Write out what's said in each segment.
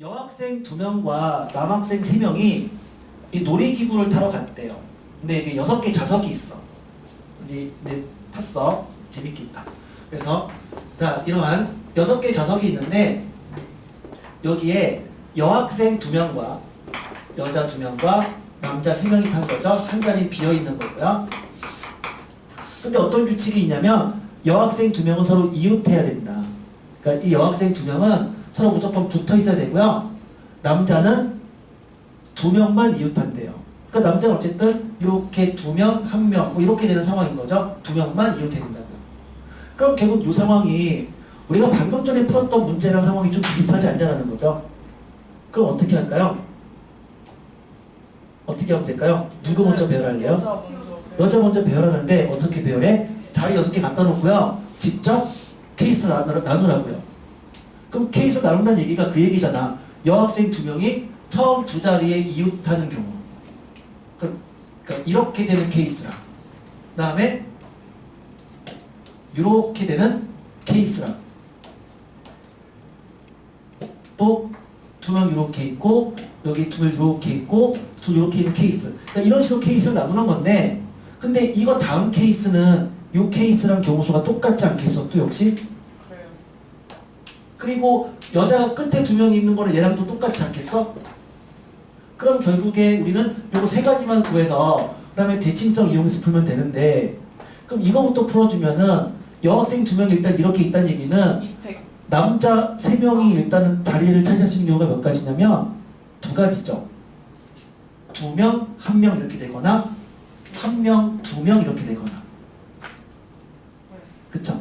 여학생 두 명과 남학생 세 명이 이 놀이기구를 타러 갔대요. 근데 이게 여섯 개 좌석이 있어. 이제 네, 탔어. 재밌겠다. 그래서 자 이러한 여섯 개 좌석이 있는데 여기에 여학생 두 명과 여자 두 명과 남자 세 명이 탄 거죠. 한 자리 비어 있는 거고요. 근데 어떤 규칙이 있냐면 여학생 두 명은 서로 이웃해야 된다. 그러니까 이 여학생 두 명은 서로 무조건 붙어 있어야 되고요. 남자는 두 명만 이웃한대요. 그러니까 남자는 어쨌든 이렇게 두 명, 한 명, 뭐 이렇게 되는 상황인 거죠. 두 명만 이웃해야 된다고요. 그럼 결국 이 상황이 우리가 방금 전에 풀었던 문제랑 상황이 좀 비슷하지 않냐라는 거죠. 그럼 어떻게 할까요? 어떻게 하면 될까요? 누구 먼저 배열할래요? 여자 먼저. 여자 먼저 배열하는데 어떻게 배열해? 자리 여섯 개 갖다 놓고요. 직접 케이스 나누, 나누라고요. 그럼 케이스 나눈다는 얘기가 그 얘기잖아. 여학생 두 명이 처음 두 자리에 이웃하는 경우. 그- 그러니까 이렇게 되는 케이스랑 그 다음에 이렇게 되는 케이스랑 또 두 명 이렇게 있고 여기 두 명 이렇게 있고 둘 이렇게 있는 케이스. 그러니까 이런 식으로 케이스를 나누는 건데 근데 이거 다음 케이스는 이 케이스랑 경우수가 똑같지 않겠어? 또 역시. 그리고 여자가 끝에 두 명이 있는 거는 얘랑 또 똑같지 않겠어? 그럼 결국에 우리는 요거 세 가지만 구해서 그 다음에 대칭성 이용해서 풀면 되는데 그럼 이거부터 풀어주면은 여학생 두 명이 일단 이렇게 있다는 얘기는. 남자 세 명이 일단은 자리를 차지할 수 있는 경우가 몇 가지냐면 두 가지죠. 두 명, 한 명 이렇게 되거나 한 명, 두 명 이렇게 되거나 그쵸?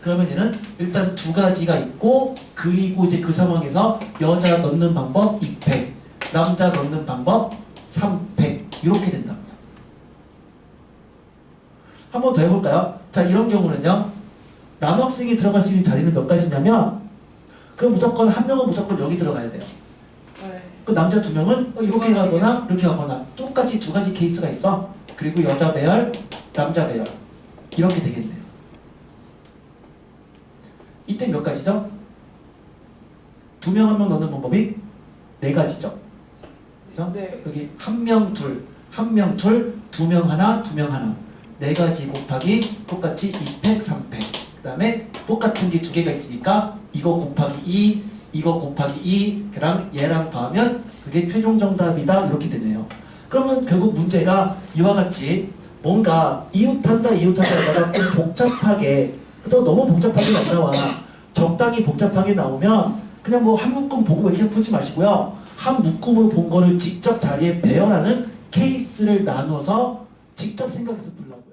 그러면 얘는 일단 두 가지가 있고 그리고 이제 그 상황에서 여자 넣는 방법 2팩 남자 넣는 방법 3팩 이렇게 된답니다. 한 번 더 해볼까요? 자 이런 경우는요 남학생이 들어갈 수 있는 자리는 몇 가지냐면 그럼 무조건 한 명은 무조건 여기 들어가야 돼요. 네. 그 남자 두 명은 어, 이렇게 가거나 이렇게 가거나 똑같이 두 가지 케이스가 있어. 그리고 여자 배열, 남자 배열 이렇게 되겠네요. 이때 몇 가지죠? 두 명 한 명 넣는 방법이 네 가지죠. 그죠? 네. 여기 한 명 둘, 한 명 둘, 두 명 하나, 두 명 하나. 네 가지 곱하기 똑같이 2팩, 3팩. 그 다음에 똑같은 게 두 개가 있으니까 이거 곱하기 2, 이거 곱하기 2, 걔랑 얘랑 더하면 그게 최종 정답이다. 이렇게 되네요. 그러면 결국 문제가 이와 같이 뭔가 이웃한다, 이웃한다가 좀 복잡하게, 또 너무 복잡하게 안 나와. 적당히 복잡하게 나오면 그냥 뭐 한 묶음 보고 이렇게 풀지 마시고요. 한 묶음으로 본 거를 직접 자리에 배열하는 케이스를 나눠서 직접 생각해서 풀라고요.